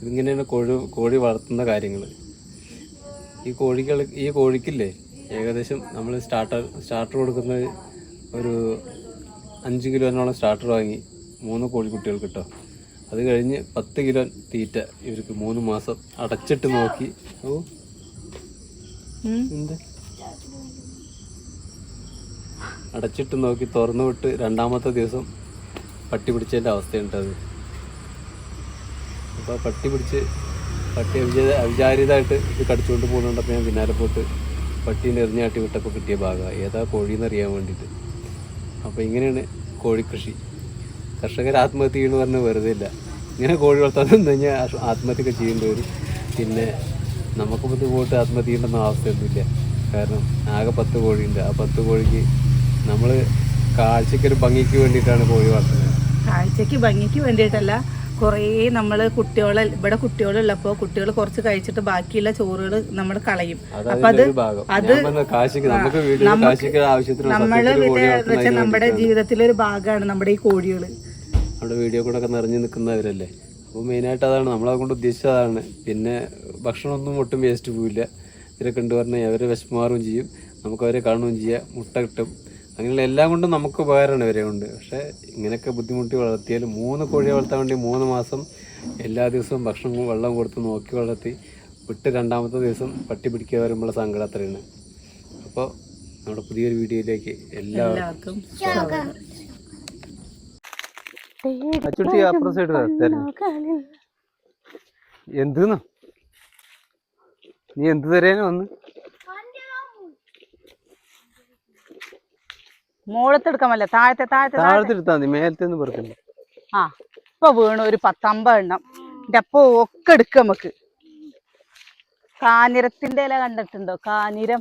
ഇതിങ്ങനെയാണ് കോഴി കോഴി വളർത്തുന്ന കാര്യങ്ങൾ ഈ കോഴികൾ ഈ കോഴിക്കില്ലേ ഏകദേശം നമ്മൾ സ്റ്റാർട്ടർ സ്റ്റാർട്ടർ കൊടുക്കുന്ന ഒരു അഞ്ച് കിലോനോളം സ്റ്റാർട്ടർ വാങ്ങി മൂന്ന് കോഴിക്കുട്ടികൾക്ക് കിട്ടോ അത് കഴിഞ്ഞ് പത്ത് കിലോ തീറ്റ ഇവർക്ക് മൂന്ന് മാസം അടച്ചിട്ട് നോക്കി. ഓ എന്താ? അടച്ചിട്ട് നോക്കി തുറന്നു വിട്ട് രണ്ടാമത്തെ ദിവസം പട്ടി പിടിച്ചതിന്റെ അവസ്ഥയുണ്ട് അത്. അപ്പോൾ പട്ടി പിടിച്ച് പട്ടി അവിചാ അവിചാരിതമായിട്ട് ഇത് കടിച്ചുകൊണ്ട് പോകുന്നുണ്ടപ്പോൾ ഞാൻ പിന്നാലെ പോയിട്ട് പട്ടീനെ എറിഞ്ഞാട്ടി വിട്ടപ്പോൾ കിട്ടിയ ഭാഗമാണ് ഏതാ കോഴിയെന്ന് അറിയാൻ വേണ്ടിയിട്ട് അപ്പോൾ ഇങ്ങനെയാണ് കോഴിക്കൃഷി കർഷകർ ആത്മഹത്യ ചെയ്യുന്നു പറഞ്ഞാൽ വെറുതെ ഇല്ല. ഇങ്ങനെ കോഴി വളർത്താൻ നിന്ന് കഴിഞ്ഞാൽ ആത്മഹത്യ ചെയ്യേണ്ടി വരും. പിന്നെ നമുക്ക് പോയിട്ട് ആത്മഹത്യ ചെയ്യേണ്ടെന്ന അവസ്ഥയൊന്നുമില്ല. കാരണം ആകെ പത്ത് കോഴിയുണ്ട്. ആ പത്ത് കോഴിക്ക് നമ്മൾ കാഴ്ചയ്ക്കൊരു ഭംഗിക്ക് വേണ്ടിയിട്ടാണ് കോഴി വളർത്തുന്നത്. കാഴ്ചക്ക് ഭംഗിക്ക് വേണ്ടിയിട്ടല്ല. കുറേ നമ്മൾ കുട്ടികളെ ഇവിടെ കുട്ടികളുള്ളപ്പോൾ കുട്ടികൾ കുറച്ച് കഴിച്ചിട്ട് ബാക്കിയുള്ള ചോറുകൾ നമ്മൾ കളയും. അപ്പൊ അത് അത് നമ്മൾ വെച്ചാൽ നമ്മുടെ ജീവിതത്തിലെ ഒരു ഭാഗമാണ് നമ്മുടെ ഈ കോഴികൾ നമ്മുടെ വീഡിയോ കൂടെ ഒക്കെ നിറഞ്ഞു നിൽക്കുന്നവരല്ലേ? അപ്പോൾ മെയിനായിട്ട് അതാണ്. നമ്മളെ കൊണ്ട് ഉദ്ദേശിച്ചത് അതാണ് പിന്നെ ഭക്ഷണമൊന്നും ഒട്ടും വേസ്റ്റ് പോവില്ല. ഇവരൊക്കെ ഉണ്ട് പറഞ്ഞാൽ അവരെ വിശമാറുകയും ചെയ്യും. നമുക്കവരെ കാണുകയും ചെയ്യാം. മുട്ട കിട്ടും. അങ്ങനെയുള്ള എല്ലാം കൊണ്ടും നമുക്ക് ഉപകാരമാണ് ഇവരെ കൊണ്ട്. പക്ഷേ ഇങ്ങനെയൊക്കെ ബുദ്ധിമുട്ടി വളർത്തിയാൽ മൂന്ന് കോഴിയെ വളർത്താൻ വേണ്ടി മൂന്ന് മാസം എല്ലാ ദിവസവും ഭക്ഷണം വെള്ളം കൊടുത്ത് നോക്കി വളർത്തി വിട്ട് രണ്ടാമത്തെ ദിവസം പട്ടി പിടിക്കുക വരുമ്പോൾ സങ്കടം അത്രയാണ്. അപ്പോൾ നമ്മുടെ പുതിയൊരു വീഡിയോയിലേക്ക് എല്ലാവർക്കും എന്ത് നീ എന്ത് തരാനും വന്ന്? മോളത്തെടുക്കാൻ പറ്റില്ല താഴത്തെ താഴത്തെ താഴത്തെ. എടുത്താൽ മതി മേലത്തെ ഒന്നും പറക്കണ്ട ആ ഇപ്പൊ വീണു ഒരു പത്തമ്പത് എണ്ണം എന്റെ അപ്പൊ ഒക്കെ എടുക്ക നമുക്ക് കാഞ്ഞിരത്തിന്റെ ഇല കണ്ടിട്ടുണ്ടോ? കാഞ്ഞിരം.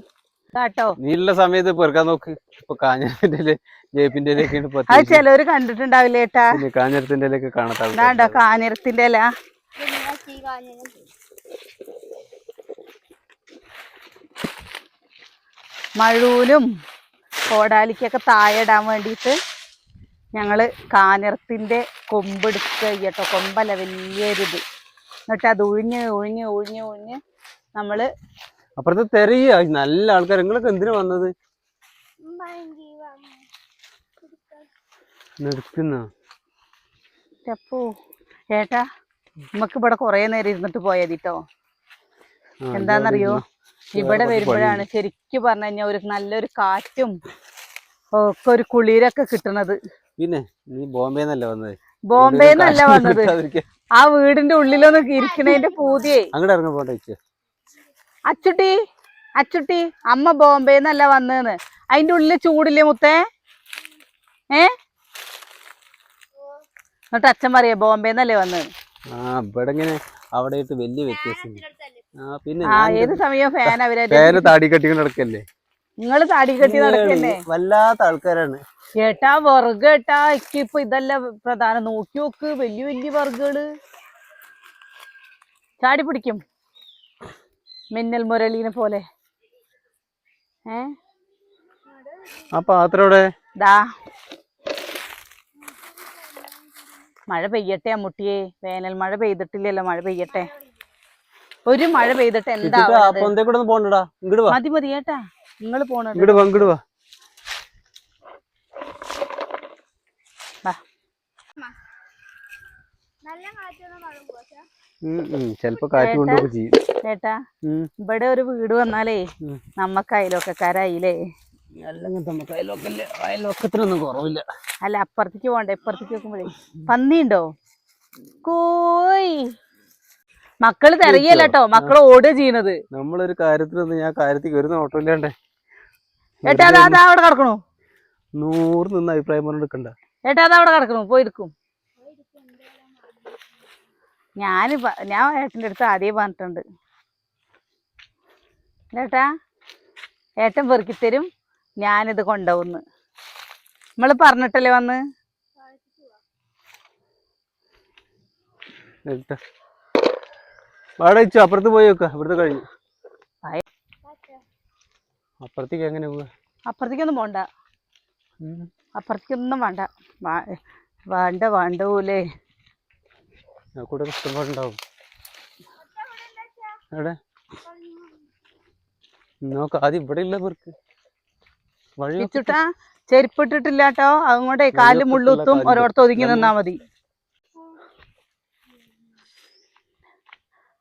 കേട്ടോ നീയുള്ള സമയത്ത് പെറുക്കാൻ നോക്ക്. ഇപ്പൊ കാഞ്ഞിരത്തിന്റെ ജേപ്പിന്റെ ഇലയൊക്കെയാണ് അത്. ചിലവര് കണ്ടിട്ടുണ്ടാവില്ല ഏട്ടാ? കാഞ്ഞിരത്തിന്റെ ഇലയൊക്കെ കാണാത്ത. കാഞ്ഞിരത്തിന്റെ ഇല? മഴൂലും കോടാലിക്കൊക്കെ താഴെ ഇടാൻ വേണ്ടിയിട്ട് ഞങ്ങൾ കാഞ്ഞിരത്തിന്റെ കൊമ്പെടുക്കുക കേട്ടോ കൊമ്പല്ല വലിയൊരിത്. എന്നിട്ട് അത് ഉഴിഞ്ഞ് ഉഴിഞ്ഞ് ഉഴിഞ്ഞ് ഉഴിഞ്ഞ് നമ്മൾ അപ്പുറത്ത് തെരയ നല്ല ആൾക്കാർ നിങ്ങളൊക്കെ എന്തിനു വന്നത്? നിർത്തുന്നോ? ഏട്ടാ നമുക്ക് ഇവിടെ കുറേ നേരം ഇരുന്നിട്ട് പോയതിട്ടോ എന്താന്നറിയോ? ഇവിടെ വരുമ്പോഴാണ് ശരിക്കും പറഞ്ഞു കഴിഞ്ഞാൽ ഒരു നല്ലൊരു കാറ്റും ഒക്കെ ഒരു കുളിരൊക്കെ കിട്ടണത്. പിന്നെ നീ ബോംബെ നിന്നല്ലേ വന്നത് ബോംബെ വന്നത്. ആ വീടിന്റെ ഉള്ളിലൊന്ന് ഇരിക്കണേന്റെ പൂതിയേ. അങ്ങോട്ട് പോണ്ടേ അച്ചുട്ടി അച്ചുട്ടി അമ്മ ബോംബെ എന്നല്ല വന്നേന്ന്. അതിന്റെ ഉള്ളിൽ ചൂടില്ലേ മുത്തേ? ഏ? എന്നിട്ട് അച്ഛൻ പറയാ ബോംബെ വന്നത് ആ ഇവിടെ ഇങ്ങനെ അവിടെ വലിയ വ്യത്യാസം പിന്നെ ഏത് സമയവും ഫാൻ അവരെ പേന താടി കെട്ടി നടക്കല്ലേ? നിങ്ങൾ താടി കെട്ടി നടക്കല്ലേ? വല്ലാത്ത ആൾക്കാരാണ്. ഏട്ടാ വർഗ ഏട്ടാ ഇപ്പൊ ഇതല്ല പ്രധാനം. നോക്കി നോക്ക് വലിയ വലിയ വർഗകൾ ചാടി പിടിക്കും. മിന്നൽ മുരളീനെ പോലെ. ഏ? ആ പാത്രോടെ ദാ. മഴ പെയ്യട്ടെ അമ്മുട്ടിയെ. വേനൽ മഴ പെയ്തിട്ടില്ലല്ലോ മഴ പെയ്യട്ടെ. ഒരു മഴ പെയ്തിട്ട് എന്താ പൊന്തേ കൂടെ പോണ്ടടാ ഇങ്ങോട്ട് വാ. മതി മതി ഏട്ടാ. നിങ്ങൾ പോണത്. ഇങ്ങോട്ട് വാ ഇങ്ങോട്ട്. ചെലപ്പോ കാറ്റ് ചെയ്യും. ഇവിടെ ഒരു വീട് വന്നാലേ. നമ്മക്ക് അയലോക്കക്കാരായില്ലേ അല്ലെങ്കിൽ നമുക്ക് അയൽവക്കല്ലേ അയൽവക്കത്തിനൊന്നും കുറവില്ല. അല്ല അപ്പുറത്തേക്ക് പോണ്ടേ ഇപ്പുറത്തേക്ക് നോക്കുമ്പോഴേ പന്നിയുണ്ടോ? കോയ്. മക്കൾ തിരയല്ലോ മക്കൾ ഓടുക ചെയ്യണത്. നമ്മളൊരു കാര്യത്തിലൊന്നും ഞാൻ കാര്യത്തിൽ വരുന്ന ഓട്ടോ ഇല്ലാണ്ടേ. ഏട്ടാ അതാ അതാ അവിടെ കിടക്കണു. നൂറ് നിന്ന് അഭിപ്രായം പറഞ്ഞു എടുക്കണ്ട. ഏട്ടാ അതാ അവിടെ കിടക്കണു. പോയിരിക്കും ഞാൻ ഞാൻ ഏട്ടന്റെ അടുത്ത് ആദ്യം പറഞ്ഞിട്ടുണ്ട്. ഏട്ടാ ഏട്ടൻ പെറുക്കിത്തരും ഞാനിത് കൊണ്ടുപോകുന്നു. നമ്മൾ പറഞ്ഞിട്ടല്ലേ വന്ന്? എടുത്ത. വാട വെച്ചു അപ്പുറത്ത് പോയി വെക്ക. ഇവിടുത്തെ കഴിഞ്ഞു. അപ്പുറത്തേക്ക് എങ്ങനെ പോവാ? അപ്പുറത്തേക്കൊന്നും പോണ്ട. അപ്പുറത്തേക്കൊന്നും വേണ്ട. വേണ്ട വേണ്ട പോലെ കൂടെ ഇഷ്ടപ്പാടുണ്ടാവും എവിടെ? നോക്ക ആദ്യം ഇവിടെ ഇല്ല പേർക്ക് വഴി നോക്ക്. ചെരുപ്പിട്ടിട്ടില്ല കേട്ടോ അതുകൊണ്ടേ കാൽ മുള്ളുത്തും. ഓരോരുത്തർ ഒതുങ്ങി നിന്നാ മതി.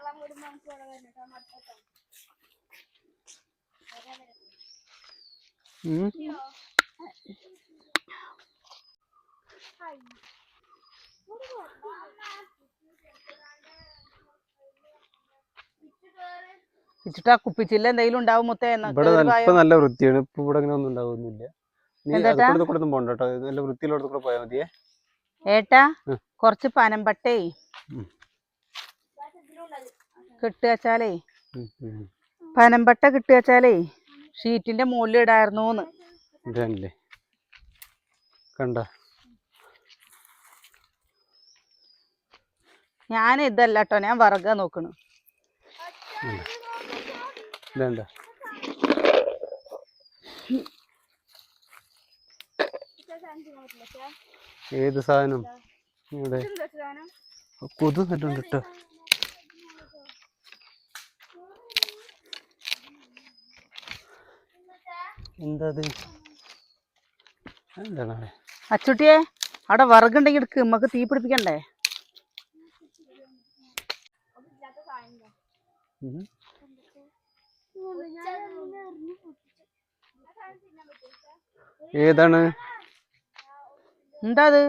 പൊറുക്കിക്കൊണ്ട് കൂടുമ്പോ നമുക്ക് ഇവിടെ ഇത്. ഉം. കിച്ചുട്ടാ കുപ്പിച്ചില്ല എന്തെങ്കിലും ഉണ്ടാവും മുത്തേ ഇവിടെ നല്ല ഇപ്പൊ നല്ല വൃത്തിയാണ്. ഇപ്പൊ ഇവിടെ അങ്ങനെ ഒന്നും ഉണ്ടാവുന്നില്ല. നീ എന്താട്ടാ? അതുകൂടെ കൂടെ ഒന്നും പോണ്ട കേട്ടോ. നല്ല വൃത്തിയിലോട്ട് കൂടെ പോയാൽ മതിയേ. ഏട്ടാ കൊറച്ച് പനമ്പട്ടേ. കിട്ടുവച്ചാലേ. പനമ്പട്ട കിട്ടുവച്ചാലേ ഷീറ്റിന്റെ മുകളിൽ ഇടായിരുന്നൂന്ന് ഇതാണല്ലേ കണ്ട. ഞാൻ ഇതല്ല കേട്ടോ ഞാൻ വറക നോക്കണു. ഇതേണ്ട. ഏത് സാധനം? കൊതു നല്ലോണ്ട് കേട്ടോ. എന്താ അത് എന്താണ് അവിടെ? അച്ചുട്ടിയെ അവിടെ വറകുണ്ടെങ്കിൽ എടുക്ക് നമുക്ക് തീ പിടിപ്പിക്കണ്ടേ. ഏതാണ്? എന്താ അത്?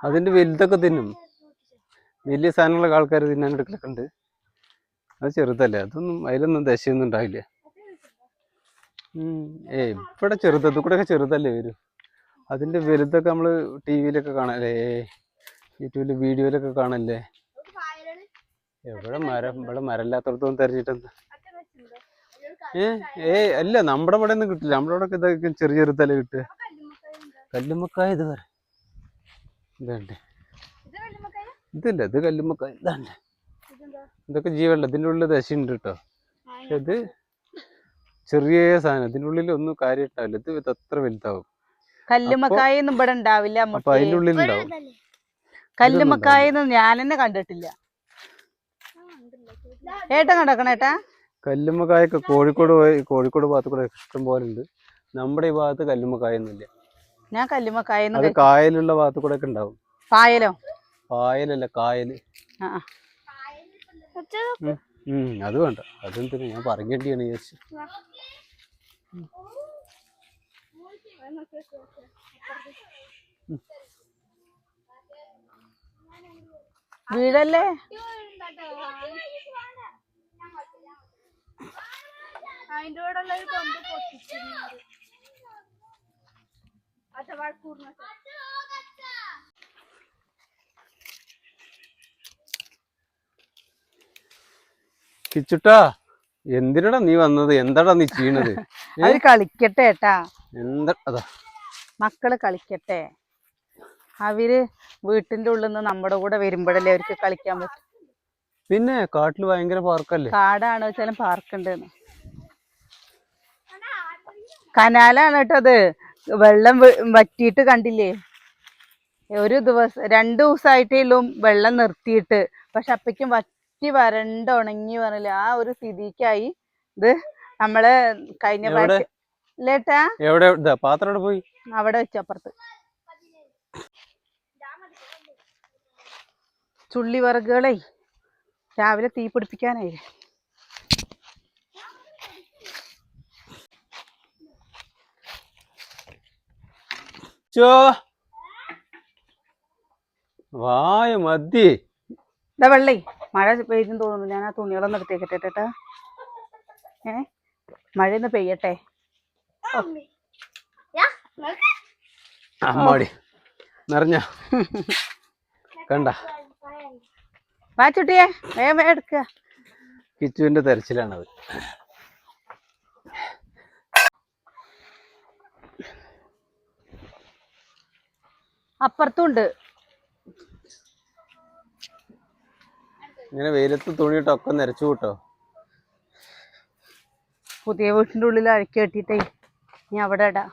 അതിന്റെ വലുതൊക്കെ തിന്നും. വലിയ സാധനങ്ങളൊക്കെ ആൾക്കാർ തിന്നാൻ എടുക്കലൊക്കെ ഉണ്ട്. അത് ചെറുതല്ലേ അതൊന്നും അതിലൊന്നും ദശയൊന്നും ഉണ്ടാവില്ല. ഏയ് ഇവിടെ ചെറുത് കൂടെ ഒക്കെ ചെറുതല്ലേ വരും. അതിന്റെ വലുതൊക്കെ നമ്മൾ ടി വിയിലൊക്കെ കാണല്ലേ യൂട്യൂബിൽ വീഡിയോയിലൊക്കെ കാണല്ലേ? എവിടെ മരം ഇവിടെ മരമില്ലാത്തടത്തോളം തെരഞ്ഞിട്ടെന്താ? ഏ ഏ അല്ല നമ്മുടെ ഇവിടെ ഒന്നും കിട്ടില്ല. നമ്മുടെ ഇവിടെ ഇതൊക്കെ ചെറിയ ചെറുതല്ലേ കിട്ടുക. കല്ലുമ്മക്കായ ഇത് വരെ ഇതല്ലേ ഇതില്ല ഇത് കല്ലുമ്മക്കായ. ഇതാണ്ട്. ഇതൊക്കെ ജീവല്ല ഇതിന്റെ ഉള്ളിൽ ഉണ്ട് കേട്ടോ. പക്ഷെ ഇത് ചെറിയ സാധനം. ഇതിന്റെ ഉള്ളിൽ ഒന്നും കാര്യം ഉണ്ടാവില്ല ഇത് ഇത് അത്ര വലുതാവും. കല്ലുമക്കായൊന്നും ഇവിടെ ഉണ്ടാവില്ല അപ്പൊ അതിന്റെ ഉള്ളിൽ ഉണ്ടാവും. കല്ലുമക്കായൊന്നും ഞാൻ തന്നെ കണ്ടിട്ടില്ല. ഏട്ടൻ കണ്ടക്കണേട്ടാ കല്ലുമ്മക്കായൊക്കെ കോഴിക്കോട് പോയി കോഴിക്കോട് ഭാഗത്ത് കൂടെ ഇഷ്ടം പോലെ ഉണ്ട്. നമ്മുടെ ഈ ഭാഗത്ത് കല്ലുമ്മക്കായ ഒന്നുമില്ല ഞാൻ കല്ലുമ്മക്കായ അത് കായലുള്ള ഭാഗത്ത് കൂടെ ഒക്കെ ഉണ്ടാവും. പായലോ പായലല്ല കായൽ. ആ അത് വേണ്ട. അതെന്തിനാ? ഞാൻ പറയേണ്ടിയാണ് ചേച്ചി വീടല്ലേ? അതിന്റെ കൂടെ ഉള്ള ഒരു കൊമ്പ് പൊട്ടിച്ചിരുന്നത് അഥവാ കൂർമ്മ. കിച്ചുട്ടാ എന്തിനടാ നീ വന്നത്? എന്താടാ നീ ചെയ്യണത്? അവർ കളിക്കട്ടെ ഏട്ടാ. എന്താ അതാ. മക്കൾ കളിക്കട്ടെ. അവർ വീട്ടിന്റെ ഉള്ളിൽ നിന്ന് നമ്മുടെ കൂടെ വരുമ്പോഴല്ലേ അവർക്ക് കളിക്കാൻ പറ്റും. പിന്നെ കാട്ടിൽ ഭയങ്കര പാർക്കല്ലേ? കാടാണ് വെച്ചാലും പാർക്കുണ്ട് കനാലാണ് കേട്ടോ അത്. വെള്ളം വറ്റിയിട്ട് കണ്ടില്ലേ? ഒരു ദിവസം രണ്ടു ദിവസമായിട്ടേ ഉള്ളൂ വെള്ളം നിർത്തിയിട്ട്. പക്ഷെ അപ്പയ്ക്കും വറ്റി വരണ്ട് ഉണങ്ങി പറഞ്ഞില്ല ആ ഒരു സ്ഥിതിക്കായി ഇത് നമ്മൾ കഴിഞ്ഞ? പ്രാവശ്യം. എവിടെ? പാത്രം പോയി? അവിടെ വെച്ചു അപ്പുറത്ത്. ചുള്ളി വിറകുകളെ രാവിലെ തീ പിടിപ്പിക്കാനായി. വായ മതി. വെള്ളേ. മഴ പെയ്തെന്ന് തോന്നുന്നു. ഞാൻ ആ തുണികളൊന്നും എടുത്തേക്കട്ടെ ചേട്ടാ ഏ? മഴയൊന്ന് പെയ്യട്ടെ. അമ്മാടി. നിറഞ്ഞ. കണ്ട. വാ ചുട്ടിയെ വേഗം വേഗം എടുക്കുക കിച്ചുവിന്റെ തെരച്ചിലാണത്. അപ്പുറത്തും ഇങ്ങനെ വെയിലത്ത് തുണിയിട്ടൊക്കെ നിരച്ചു കൂട്ടോ. പുതിയ വീട്ടിന്റെ ഉള്ളിൽ അഴുക്കി കെട്ടിയിട്ടേ ഇനി അവിടെ ഇടാം.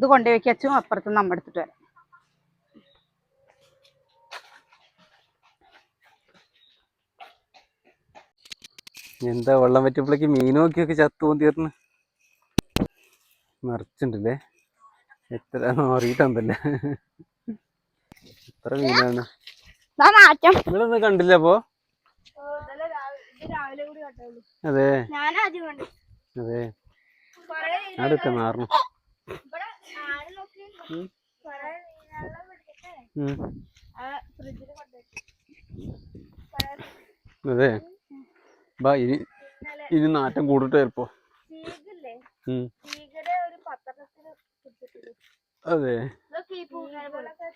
ഇത് കൊണ്ടുപോയി വെക്കച്ചും അപ്പുറത്ത് നമ്മ എടുത്തിട്ട് വരാം. എന്താ വെള്ളം പറ്റിയപ്പോഴേക്ക് മീൻ നോക്കിയൊക്കെ ചത്തു പോന്തിയിരുന്നു നിറച്ചിണ്ടല്ലേ എത്ര അറിയിട്ടല്ലേ എത്ര മീനാണ്? മാറ്റം. നിങ്ങളൊന്നും കണ്ടില്ല അപ്പോ? അതെ. ഞാൻ ആദ്യം കണ്ടു അതെ. അടുക്ക മാറണം. അതെ. ബാ ഇനി ഇനി നാറ്റം കൂടിട്ട് ചിലപ്പോ. അതെ.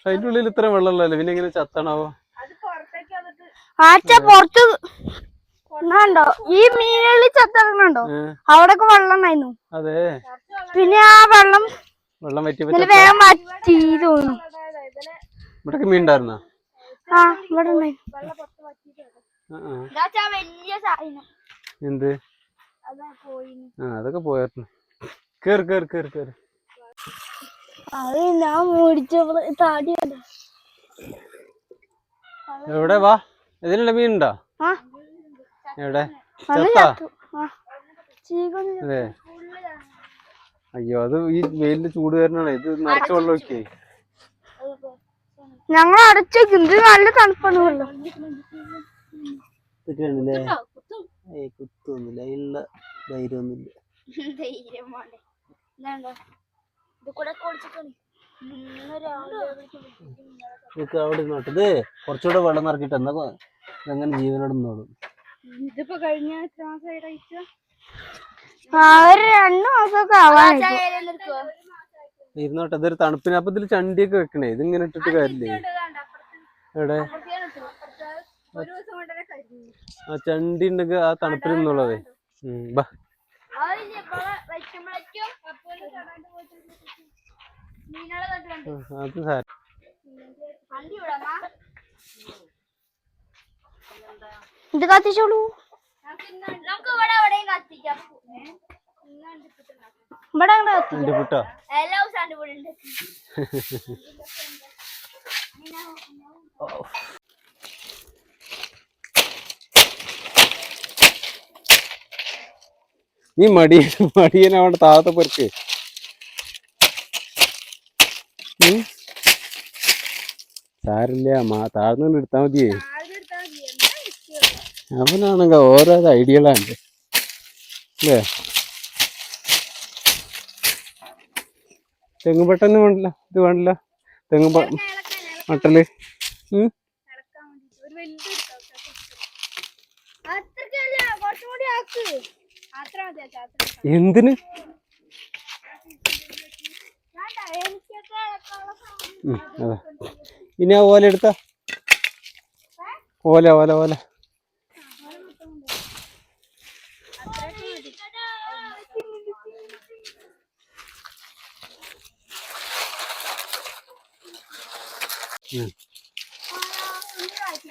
അതിന്റെ ഉള്ളിൽ ഇത്ര വെള്ളമല്ലോ പിന്നെ എങ്ങനെ ചത്തണാവോ? ആച്ച പുറത്ത് ണ്ടോ ഈ മീനുകളിൽ ചത്തിറങ്ങണ്ടോ അവിടൊക്കെ വെള്ളം ഉണ്ടായിരുന്നു. അതെ. പിന്നെ ആ വെള്ളം വെള്ളം ചത്ത- വേഗം വറ്റി തോന്നുന്നു. ഇവിടെ മീൻ ഉണ്ടായിരുന്നോ ആ ഇവിടെ എന്ത്? ആ അതൊക്കെ പോയായിരുന്നു. കേറ് കേറ് കേറ് കേറ്. അത് ഞാൻ മേടിച്ചപ്പോൾ താടി കണ്ടു. എവിടെ വാ? ഇതിലുള്ള മീൻ ഉണ്ടോ ആ. എവിടെ അത്. അയ്യോ അത് ഈ വെയിലിന്റെ ചൂട് കാരണമാണ്. ഇത് നിറച്ച വെള്ളം ഒഴിക്കേ. ഞങ്ങൾ അടച്ചു ഇത് നല്ല തണുപ്പാണ് വെള്ളം. ഇതൊക്കെയാണല്ലേ ഏയ് കുത്തൊന്നുമില്ല അതിനുള്ള ധൈര്യമൊന്നുമില്ല. ധൈര്യം വേണ്ടേ ഇതാണ്ടോ? ഇത് കൂടെ കുടിച്ചിട്ടുണ്ട് നട്ടത് കുറച്ചുകൂടെ വെള്ളം നിറക്കിട്ട് എന്നാ എങ്ങനെ ജീവനോട് നിന്നോളും. ഇതിപ്പോ കഴിഞ്ഞ എത്ര മാസമായി രണ്ടു മാസമൊക്കെ ഇരുന്നോട്ടെ ഇതൊരു തണുപ്പിന് അപ്പൊ ഇതിൽ ചണ്ടിയൊക്കെ വെക്കണേ. ഇതിങ്ങനെ ഇട്ടിട്ട് കാര്യമില്ലേ എവിടെ? ആ ചണ്ടി ഉണ്ടെങ്കിൽ ആ തണുപ്പിൽ നിന്നുള്ളതേ. ഉം, ബാ അതില്ലേ ഇവിടെ വയ്ക്കുമ്പോഴേക്കും അപ്പൂന്റെ കടാണ്ട് പോയിട്ട് മീനുകളെ തൊട്ട് കണ്ടു ആ, അത് സാരം ഇത് കത്തിച്ചോളൂ. ഇവിടെ എവിടെയും കത്തിക്കാം. ഇന്ന് കണ്ടിട്ടുണ്ടാക്കാം ഇവിടെ അങ്ങട് കത്തി എന്റെ കുട്ടോ എല്ലാ ദിവസവും അടിപൊളിയുണ്ട് നീ മടി മടിയൻ അവിടെ താഴത്തെ പെർക്ക് സാരില്ല മാ താഴ്ന്നു മതിയേ. എടുത്താൽ മതി. എന്താ വിഷയം? അവനാണെങ്കിൽ ഓരോ ഐഡിയകളാണ്. അല്ലേ? തെങ്ങുപെട്ടെന്ന് വേണ്ടില്ല ഇത് വേണ്ടില്ല. തെങ്ങ് മട്ടൽ ഉം. ഇളക്കാൻ വേണ്ടിട്ട് ഒരു ഓല എടുത്ത? ഓല ഓല കൂടി ആക്ക്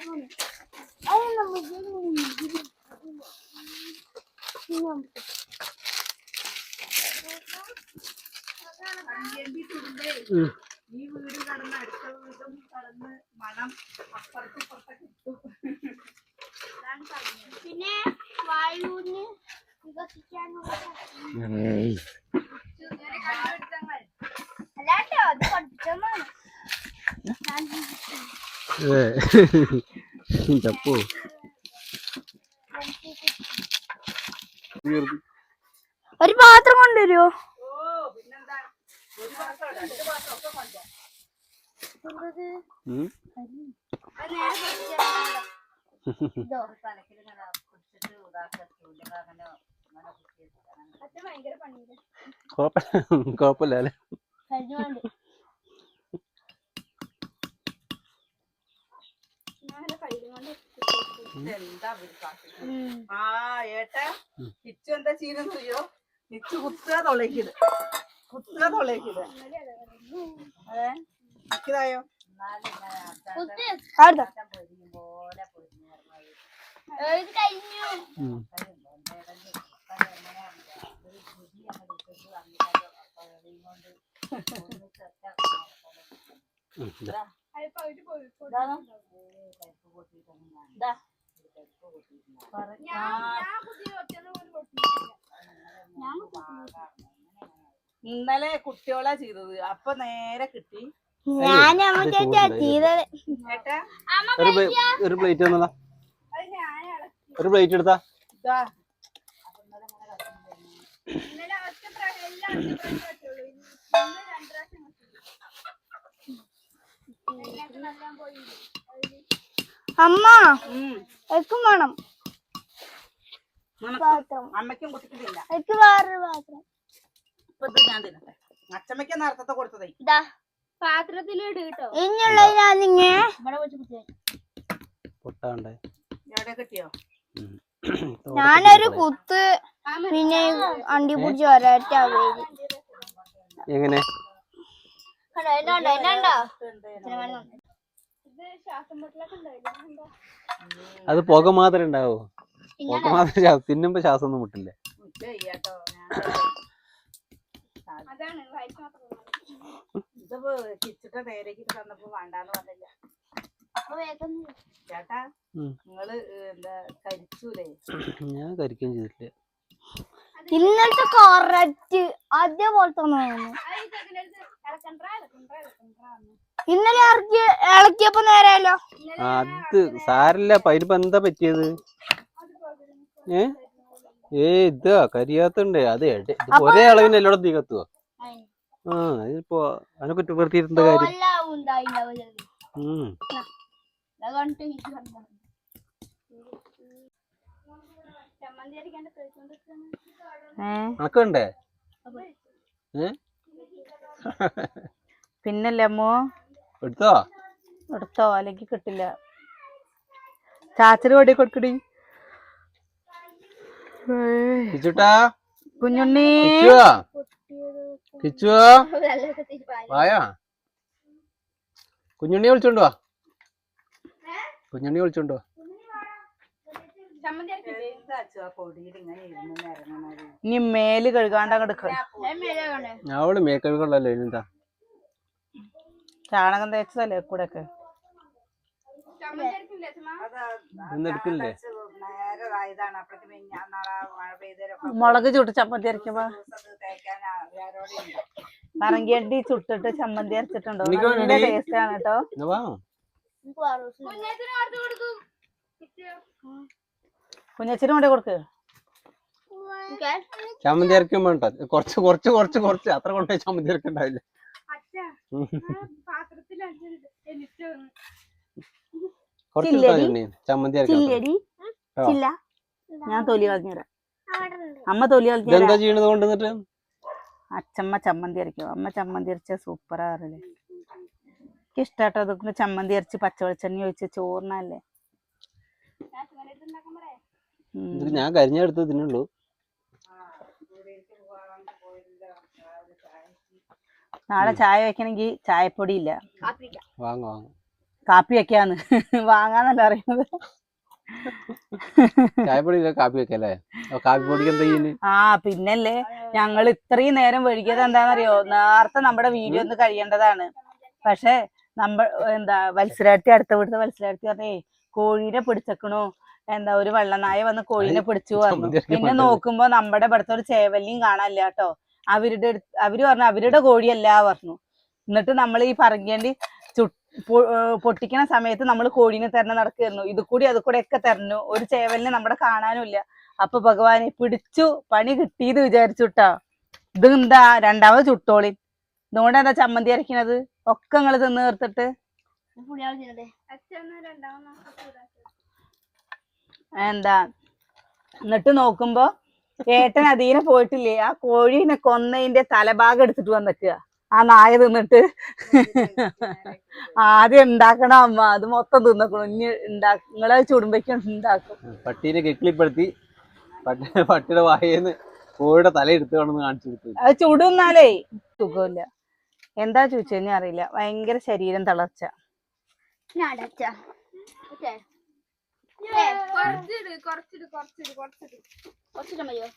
അത്ര എനിക്കൊക്കെ ഇളക്കാനുള്ള കടന്ന് മണം അപ്പുറത്ത്. പിന്നെ വായുവിന് വികസിക്കാനുള്ള ഉം. അല്ലാട്ടോ അത് പഠിപ്പിച്ചതാണ് അതെ ഒരു പാത്രം കൊണ്ടുവരുമോ ഉം. അത് നേരെ പഠിപ്പിച്ചതാണ് അത് ഭയങ്കര പണിയില്ല കുഴപ്പമില്ല അല്ലേ? ആ ഏട്ടാ ഇച്ചു എന്താ ചെയ്യുന്നത് അറിയോ ഇച്ചു കുത്തുക തൊള്ളേക്കിത് കുത്തുക തൊള്ളേക്കിത് ഏ? ഇതായോ ഞാൻ. ഇന്നലെ കുട്ടിയോളാ ചെയ്തത്. അപ്പൊ നേരെ കിട്ടി. ഞാൻ ഒരു പ്ലേ- ഒരു പ്ലേറ്റ് തന്നതാ. ഒരു പ്ലേറ്റ് എടുത്താ. അമ്മ ഉം. എക്കും വേണം. അമ്മയ്ക്കും കുട്ടിക്കില്ല എനിക്ക് വേറൊരു പാത്രം. ഇപ്പൊ ഇത് ഞാൻ തിന്നട്ടെ. അച്ചമ്മയ്ക്ക് നേരത്തെ കൊടുത്തതേ. ഇതാ പാത്രത്തിലിട് കേട്ടോ. ഇനിയുള്ള ഞാൻ നിങ്ങ ഇവിടെ വെച്ച് കുത്തിയാ. പൊട്ടാണ്ടേ. എവിടെ കിട്ടിയോ? ഞാനൊരു കുത്ത് പിന്നെ അണ്ടി പിടിച്ച് ഒരൊറ്റ എങ്ങനെ? അത് പുക മാത്രമേ ഉണ്ടാവൂ. പുക മാത്രം തിന്നുമ്പോ ശ്വാസം ഒന്നും മുട്ടില്ല. അതാണ് വയസ്സ് മാത്രം ഇതിപ്പോ കിച്ചിട്ട നേരേക്ക് തന്നപ്പോ വേണ്ടാന്ന് പറഞ്ഞില്ല. അപ്പൊ വേഗം ചേട്ടാ ഉം. നിങ്ങൾ എന്താ കരിച്ചൂലേ? ഞാൻ കരിക്കുകയും ചെയ്തിട്ടില്ല. ഇന്നത്തെ കറക്റ്റ് അതേപോലത്തെ ഇന്നലെ ഇറക്കി ഇളക്കിയപ്പോ നേരല്ലോ അത് സാരില്ല പരിപ്പ് എന്താ പറ്റിയത്? ഏ? ഏ ഇതാ കരിയാത്തണ്ടേ. അത് ഒരേ അളവിന് എല്ലായിടത്തും തീ കത്തുവോ ആ അതിപ്പോ അതിനെ കാര്യം? ഉം. പിന്നല്ലേ അമ്മോ? എടുത്തോ? എടുത്തോ അല്ലെങ്കിൽ കിട്ടില്ല. ചാച്ചന് വേണ്ടി കൊടുക്കടി. കുഞ്ഞുണ്ണി. കിച്ചുവാ? വായോ? വായാ കുഞ്ഞുണ്ണി വിളിച്ചോണ്ട് വാ. കുഞ്ഞുണ്ണി വിളിച്ചോണ്ട് വാ. ഇനി മേൽ കഴുകാണ്ട അവൾ അവൾ മേക്കഴുകൊള്ളല്ലോ ഇനിന്താ? ചാണകം തേച്ചതല്ലേ കൂടെ ഒക്കെ ചമ്മന്തി നേരതായതാണ് അപ്പോഴേക്കും മഴ പെയ്തേരൊക്കെ മുളക് ചുട്ട് ചമ്മന്തി അരക്കുമ്പോ പറങ്കിയണ്ടി ചുട്ടിട്ട് ചമ്മന്തി അരച്ചിട്ടുണ്ടോ? നല്ല. ടേസ്റ്റ് ആണ് കേട്ടോ. കുഞ്ഞച്ചനും കൊണ്ട് കൊടുക്ക്. ചമ്മന്തി അരക്കുമ്പോ കുറച്ച് കുറച്ച് കുറച്ച് കുറച്ച്. അത്ര കൊണ്ടേ ചമ്മന്തി അരക്കണ്ടാവില്ല കുറച്ച് ചമ്മന്തി അരക്കാം. ചില്ല ഞാൻ തൊലി കളഞ്ഞുതരാം അമ്മ തൊലി കളഞ്ഞുതരാം ചെയ്യണത് കൊണ്ട് എന്നിട്ട്? അച്ചമ്മ ചമ്മന്തി അരക്കും അമ്മ ചമ്മന്തി അരച്ച സൂപ്പറാ അറിയില്ലേ എനിക്ക് ഇഷ്ടാട്ടോ അതൊക്കെ ചമ്മന്തി അരച്ച് പച്ച വെളിച്ചെണ്ണ ഒഴിച്ച് ചോറിനല്ലേ? ഞാൻ കരിഞ്ഞെടുത്ത് തിന്നുള്ളൂ. നാളെ ചായ വെക്കണമെങ്കിൽ ചായപ്പൊടി ഇല്ല. വാങ്ങ വാങ്ങ. കാപ്പി വെക്കാന്ന്. വാങ്ങാന്നല്ല അറിയുന്നത് ചായപ്പൊടി ഇല്ല കാപ്പി വെക്കല്ലേ കാപ്പി പൊടിക്ക് എന്താ ആ പിന്നല്ലേ ഞങ്ങൾ ഇത്രയും നേരം വഴുകിയത് എന്താണെന്നറിയോ നേരത്തെ നമ്മുടെ വീഡിയോ ഒന്ന് കഴിയേണ്ടതാണ്. പക്ഷെ നമ്മ എന്താ വത്സരാട്ടി അടുത്ത വീട്ടിലെ വത്സരാട്ടി പറഞ്ഞേ കോഴീനെ പിടിച്ചേക്കണു. എന്താ ഒരു വെള്ളനായ വന്ന് കോഴീനെ പിടിച്ചു പറഞ്ഞു പിന്നെ. നോക്കുമ്പോ നമ്മുടെ ഇവിടുത്തെ ഒരു ചേവല്ലിയും കാണാനില്ല കേട്ടോ. അവരുടെ അവർ പറഞ്ഞു അവരുടെ കോഴിയല്ല പറഞ്ഞു. എന്നിട്ട് നമ്മൾ ഈ പറങ്കേണ്ടി ചു പൊ- ഏർ പൊട്ടിക്കണ സമയത്ത് നമ്മൾ കോഴീനെ തെരഞ്ഞു നടക്കുന്നു ഇത് കൂടി അത് കൂടെ ഒക്കെ തെരഞ്ഞു. ഒരു ചേവലിനെ നമ്മുടെ കാണാനും ഇല്ല അപ്പൊ ഭഗവാനെ പിടിച്ചു പണി കിട്ടിയത് വിചാരിച്ചുട്ടാ ഇത് എന്താ രണ്ടാമത് ചുട്ടോളി. ഇതുകൊണ്ട് എന്താ ചമ്മന്തി അരക്കണത് ഒക്കെ നിങ്ങൾ തിന്ന് തീർത്തിട്ട്. എന്താ? എന്നിട്ട് നോക്കുമ്പോ ഏട്ടൻ അതീനെ പോയിട്ടില്ലേ? ആ കോഴീനെ കൊന്നതിന്റെ തലഭാഗം എടുത്തിട്ട് വന്നിക്കുക ആ നായ തിന്നിട്ട് ആദ്യം ഉണ്ടാക്കണം അമ്മ അത് മൊത്തം തിന്നക്കണം. ഇനി ഉണ്ടാക്കും നിങ്ങളെ ചുടുമ്പയ്ക്കും ഉണ്ടാക്കും പട്ടീനെ കെക്കിളിപ്പെടുത്തി പട്ടി പട്ടിയുടെ വായന്ന് കോഴിയുടെ തല എടുത്ത് വേണമെന്ന് കാണിച്ചു കൊടുത്തു. അത് ചുടുന്നാലേ സുഖമില്ല. എന്താ ചോദിച്ചെന്നെ അറിയില്ല. ഭയങ്കര ശരീരം തളർച്ച. കുറച്ചിട് കുറച്ചിട് കുറച്ചിട് കുറച്ചിട്. കുറച്ചിട്ട് മതിയോ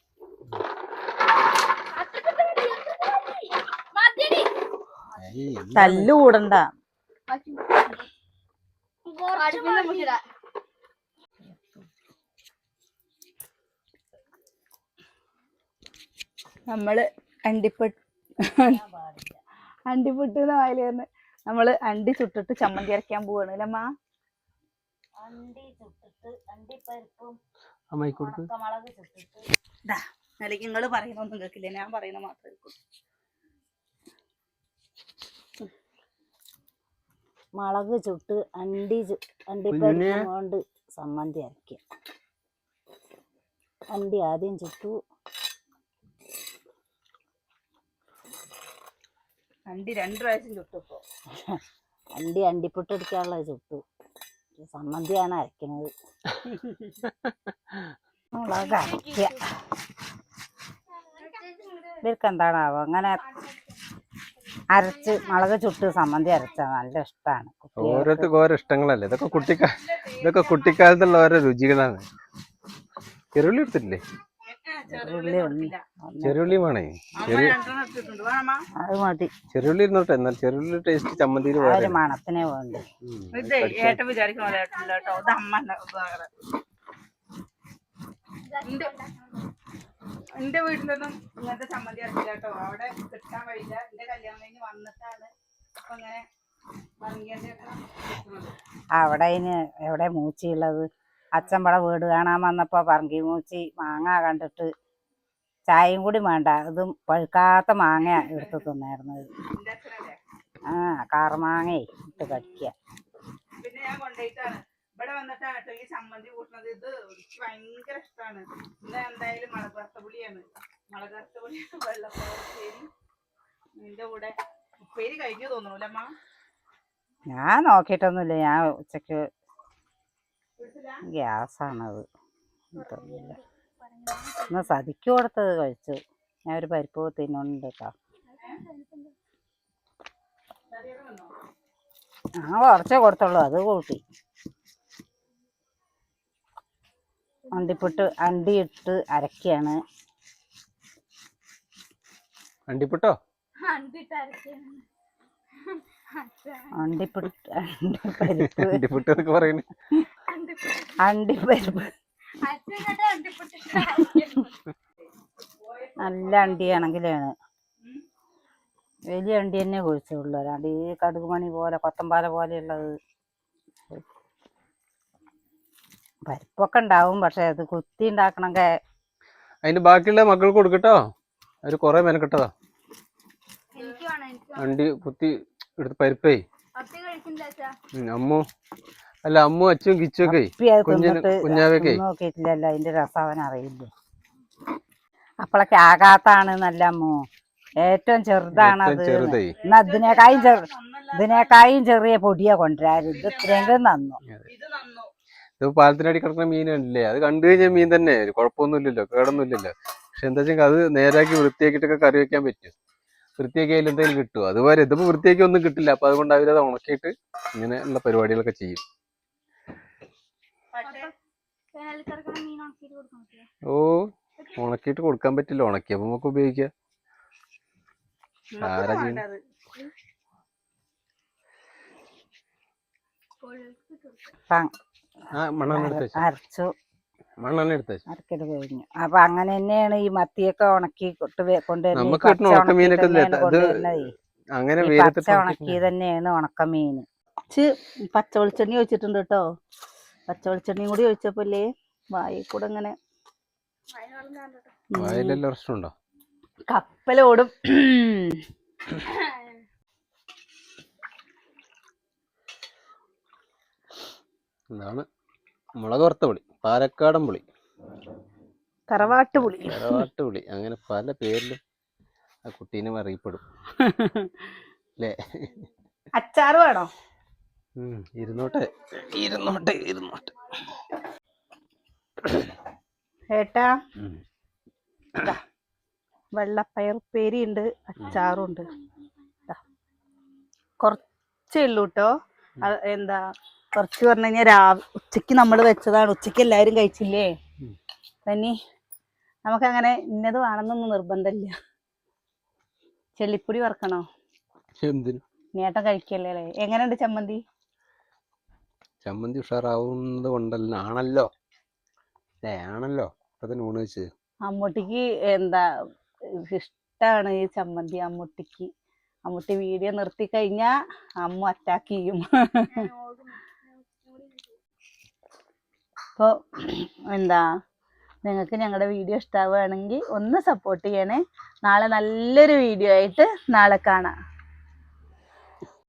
തല്ലു കൂടണ്ട. നമ്മൾ അണ്ടിപ്പെട്ട് അണ്ടിപ്പെട്ട് വായിൽ വന്ന് നമ്മൾ അണ്ടി ചുട്ടിട്ട് ചമ്മന്തി അരയ്ക്കാൻ പോവാണ് അല്ലേ അമ്മ? അമ്മായി കൊടുത്തു നിലയ്ക്ക് നിങ്ങൾ പറയുന്നൊന്നും കേൾക്കില്ല ഞാൻ പറയുന്ന മാത്രമേ കേൾക്കൂ. മുളക് ചുട്ട് അണ്ടി അണ്ടിപ്പരിപ്പ് കൊണ്ട് സമ്മന്തി അരയ്ക്കുക അണ്ടി ആദ്യം ചുട്ടു. അണ്ടി രണ്ടു പ്രാവശ്യം ചുട്ടിപ്പോ. അണ്ടി അണ്ടിപ്പൊട്ട് അടിക്കാനുള്ള ചുട്ടു. സമ്മന്തിയാണ് അരയ്ക്കുന്നത് മുളക് അരയ്ക്കുക ഇവർക്ക് എന്താണാവോ? അങ്ങനെ അരച്ച് മുളക് ചുട്ട് സമ്മന്തി അരച്ചാൽ നല്ല ഇഷ്ടമാണ് ഓരോരുത്തർക്ക് ഓരോ ഇഷ്ടങ്ങളല്ലേ? ഇതൊക്കെ കുട്ടിക്കാ ഇതൊക്കെ കുട്ടിക്കാലത്തുള്ള ഓരോ രുചികളാണ്. ചെറുള്ളി എടുത്തിട്ടില്ലേ? ചെറുള്ളി വേണേ. അത് മതി. ചെറുള്ളി ഇരുന്നോട്ടെ എന്നാൽ ചെറുള്ളി ടേസ്റ്റ് ചമ്മന്തിയിൽ മണത്തിനെ വേണ്ടേ. പോലെ ആയിട്ടില്ല കേട്ടോ ഇത് അമ്മ എന്റെ വീട്ടിലൊന്നും ഇങ്ങനത്തെ ചമ്മന്തി അറിയില്ല കേട്ടോ. അവിടെ കിട്ടാൻ വഴിയില്ല. എന്റെ കല്യാണം കഴിഞ്ഞ് വന്നിട്ടാണ് ഇപ്പൊ ഇങ്ങനെ പറങ്കിന്റെ അവിടെ ഇനി എവിടെ മൂച്ചിയുള്ളത്? അച്ഛൻ ഇവിടെ വീട് കാണാൻ വന്നപ്പോ പറങ്കി മൂച്ചി മാങ്ങ കണ്ടിട്ട് ചായയും കൂടി വേണ്ട. ഇതും പഴുക്കാത്ത മാങ്ങ എടുത്ത് തിന്നായിരുന്നത്. ആ കാറുമാങ്ങയെ ഇട്ട് കടിക്കുക പിന്നെ ഞാൻ കൊണ്ടുപോയിട്ടാണ്. ഇവിടെ വന്നിട്ടാണ് കേട്ടോ ഈ ചമ്മന്തി കൂട്ടുന്നത് ഇത് എനിക്ക് ഭയങ്കര ഇഷ്ടമാണ് ഇന്ന് എന്തായാലും മുളക് വറുത്തപുളിയാണ് മുളക് വറുത്തപുളി വെള്ളപ്പേരി നിന്റെ കൂടെ ഉപ്പേരി കഴിഞ്ഞു തോന്നുന്നു അമ്മ? ഞാൻ നോക്കിയിട്ടൊന്നുമില്ല. ഞാൻ ഉച്ചയ്ക്ക് ഗ്യാസാണത്. തോന്നില്ല ഇന്ന് സതിക്ക് കൊടുത്തത് കഴിച്ചു. ഞാൻ ഒരു പരിപ്പ് തിന്നുണ്ട് കേട്ടോ. ആ കുറച്ചേ കൊടുത്തുള്ളൂ. അത് കൂട്ടി. അണ്ടിപ്പിട്ട് അണ്ടി ഇട്ട് അരക്കുകയാണ് അണ്ടിപ്പിട്ടോ അണ്ടിപ്പിട്ട് അണ്ടിപ്പരിപ്പ്. അണ്ടിപ്പിട്ട് പറയുന്നത്. അണ്ടിപ്പരിപ്പ്. നല്ല അണ്ടിയാണെങ്കിലാണ്. വലിയ അണ്ടി തന്നെ കുഴിച്ചുള്ളൂ അണ്ടി ഈ കടുക് മണി പോലെ കൊത്തമ്പാല പോലെയുള്ളത്. പരിപ്പൊക്കെ ഉണ്ടാവും പക്ഷെ അത് കുത്തി ഉണ്ടാക്കണൊക്കെ അതിന് ബാക്കിയുള്ള മക്കൾക്ക് കൊടുക്കട്ടോ. അവർ കൊറേ മെനക്കെട്ടതാ. വണ്ടി വേണം എനിക്ക് അണ്ടി കുത്തി എടുത്ത് പരിപ്പേ അമ്മു. അല്ല അമ്മു അച്ഛനും കിച്ചൊക്കെ കുഞ്ഞാവൊക്കെ. നോക്കിയിട്ടില്ലല്ലോ അതിന്റെ രസം അവൻ അറിയില്ല. അപ്പോഴൊക്കെ ആകാത്താണ് നല്ല അമ്മു. ഏറ്റവും ചെറുതാണ് അത്. ചെറുതേ. എന്നാ ചെറു ഇതിനേക്കായും ചെറിയ പൊടിയാ കൊണ്ടുവരാറ്. ഇത് ഇത്രയെങ്കിലും നന്നു. ഇത് പാലത്തിനടി കിടക്കുന്ന മീനല്ലേ അത് കണ്ടു കഴിഞ്ഞാൽ മീൻ തന്നെ. കുഴപ്പമൊന്നുമില്ലല്ലോ കേടൊന്നുമില്ലല്ലോ. പക്ഷെ എന്താ വെച്ചാൽ അത് നേരാക്കി വൃത്തിയാക്കിയിട്ടൊക്കെ കറി വെക്കാൻ പറ്റും. വൃത്തിയാക്കി അതിൽ എന്തെങ്കിലും കിട്ടും. അതുപോലെ ഇതിപ്പോ വൃത്തിയാക്കി ഒന്നും കിട്ടില്ല. അപ്പൊ അതുകൊണ്ട് അവരത് ഉണക്കിയിട്ട് ഇങ്ങനെയുള്ള പരിപാടികളൊക്കെ ചെയ്യും. മീൻ ഓ ഉണക്കിയിട്ട് കൊടുക്കാൻ പറ്റില്ല. ഉണക്കിയപ്പോ നമുക്ക് ഉപയോഗിക്കാം. ആരാ അരച്ചു. അരക്കൽ കഴിഞ്ഞു. അപ്പൊ അങ്ങനെ തന്നെയാണ് ഈ മത്തിയൊക്കെ ഉണക്കി കൊട്ട് വേ- കൊണ്ടുവരുന്നത് ഉണക്ക തന്നെയാണ്. അങ്ങനെ ഈ പച്ച ഉണക്കി തന്നെയാണ് വെളിച്ചെണ്ണി ഒഴിച്ചിട്ടുണ്ട് കേട്ടോ. പച്ച വെളിച്ചെണ്ണയും കൂടി ഒഴിച്ചപ്പോല്ലേ വായി കൂടെ ഇങ്ങനെ. കപ്പലോടും. ഇതാണ് മുളക് വറുത്ത പുളി പാലക്കാടൻ പുളി. തറവാട്ട് പുളി. തറവാട്ട് പുളി. അങ്ങനെ പല പേരിലും ആ കുട്ടീനെ അറിയപ്പെടും. അല്ലേ അച്ചാറ് വേണോ? ഇരുന്നോട്ടെ. ഇരുന്നോട്ടെ ഇരുന്നോട്ടെ. ഏട്ടാ? വെള്ളപ്പയർ വെള്ളപ്പയറുപ്പേരി ഉണ്ട് അച്ചാറും ഉണ്ട് ദാ. കുറച്ചേ ഉള്ളൂ കേട്ടോ എന്താ? കുറച്ച് പറഞ്ഞു കഴിഞ്ഞാൽ രാവി ഉച്ചയ്ക്ക് നമ്മൾ വെച്ചതാണ്. ഉച്ചയ്ക്ക് എല്ലാവരും കഴിച്ചില്ലേ? തന്നെ നമുക്കങ്ങനെ ഇന്നത് വേണമെന്നൊന്നും നിർബന്ധമില്ല. ചെള്ളിപ്പൊടി വറക്കണോ? നേട്ടം കഴിക്കല്ലേ അല്ലേ? എങ്ങനെയുണ്ട് ചമ്മന്തി? ചമ്മന്തി ഉഷാറാവുന്നത് കൊണ്ടല്ല. ആണല്ലോ. ഏ ആണല്ലോ. വെച്ച്. അമ്മൂട്ടിക്ക് എന്താ ഇഷ്ടാണ് ഈ ചമ്മന്തി അമ്മൂട്ടിക്ക്. അമ്മൂട്ടി വീഡിയോ നിർത്തി കഴിഞ്ഞാ അമ്മ അറ്റാക്ക് ചെയ്യും. അപ്പോൾ എന്താ നിങ്ങൾക്ക് ഞങ്ങളുടെ വീഡിയോ ഇഷ്ടമാവുകയാണെങ്കിൽ ഒന്ന് സപ്പോർട്ട് ചെയ്യണേ. നാളെ നല്ലൊരു വീഡിയോ ആയിട്ട് നാളെ കാണാം.